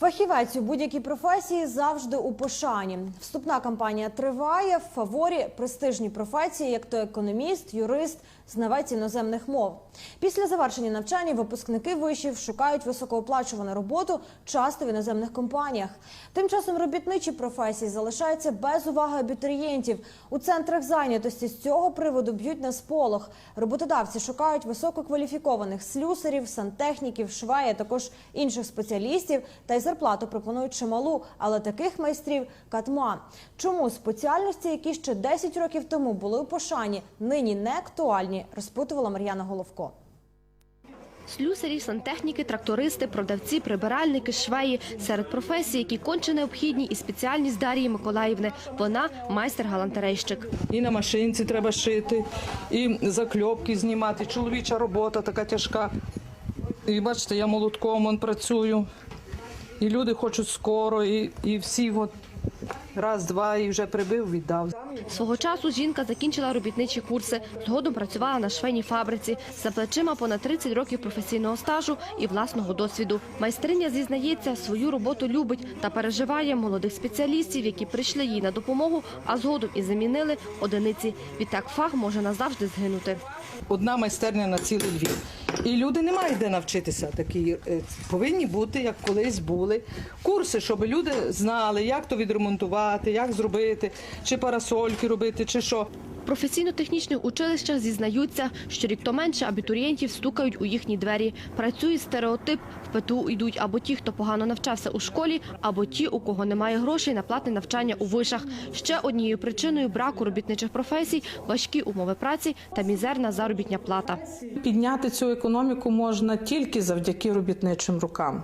Фахівець у будь-якій професії завжди у пошані. Вступна кампанія триває. В фаворі престижні професії, як то економіст, юрист, знавець іноземних мов. Після завершення навчання випускники вишів шукають високооплачувану роботу, часто в іноземних компаніях. Тим часом робітничі професії залишаються без уваги абітурієнтів. У центрах зайнятості з цього приводу б'ють на сполох. Роботодавці шукають висококваліфікованих слюсарів, сантехніків, швеї, а також інших спеціалістів. Та й зарплату пропонують чималу, але таких майстрів катма. Чому спеціальності, які ще 10 років тому були у пошані, нині не актуальні, розпитувала Мар'яна Головко. Слюсарі, сантехніки, трактористи, продавці, прибиральники, швеї – серед професій, які конче необхідні і спеціальність Дар'ї Миколаївни. Вона – майстер-галантерейщик. І на машинці треба шити, і закльопки знімати. Чоловіча робота така тяжка. І бачите, я молотком он працюю. І люди хочуть скоро, і, і всі от раз, два, і вже прибив, віддав. Свого часу жінка закінчила робітничі курси, згодом працювала на швейній фабриці. За плечима понад 30 років професійного стажу і власного досвіду. Майстриня зізнається, свою роботу любить та переживає молодих спеціалістів, які прийшли їй на допомогу, а згодом і замінили одиниці. Відтак фах може назавжди згинути. Одна майстерня на цілий Львів. І люди не мають де навчитися такі. е, Повинні бути, як колись були, курси, щоб люди знали, як то відремонтувати, як зробити, чи парасольки робити, чи що. Професійно-технічних училищах зізнаються, що рік то менше абітурієнтів стукають у їхні двері. Працює стереотип. В ПТУ йдуть або ті, хто погано навчався у школі, або ті, у кого немає грошей на платне навчання у вишах. Ще однією причиною браку робітничих професій – важкі умови праці та мізерна заробітня плата. Підняти цю економіку можна тільки завдяки робітничим рукам.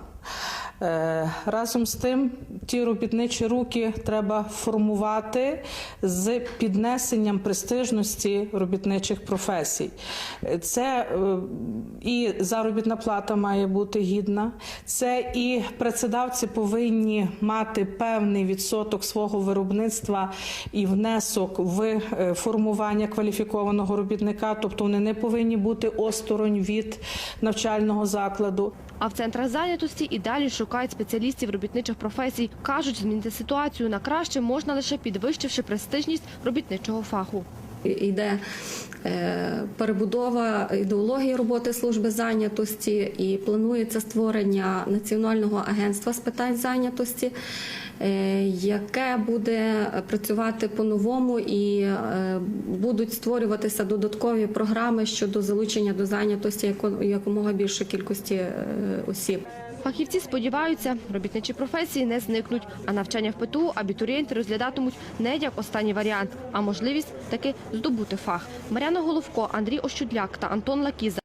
Е, Разом з тим, ті робітничі руки треба формувати з піднесенням престижності робітничих професій. Це е, і заробітна плата має бути гідна, це і працедавці повинні мати певний відсоток свого виробництва і внесок в е, формування кваліфікованого робітника, тобто вони не повинні бути осторонь від навчального закладу. А в центрах зайнятості і далі шукають спеціалістів робітничих професій. Кажуть, змінити ситуацію на краще можна лише підвищивши престижність робітничого фаху. Йде е, перебудова ідеології роботи служби зайнятості і планується створення національного агентства з питань зайнятості, е, яке буде працювати по-новому і е, будуть створюватися додаткові програми щодо залучення до зайнятості яко- якомога більшої кількості осіб. Фахівці сподіваються, робітничі професії не зникнуть, а навчання в ПТУ абітурієнти розглядатимуть не як останній варіант, а можливість таки здобути фах. Мар'яна Головко, Андрій Ощудляк та Антон Лакіза.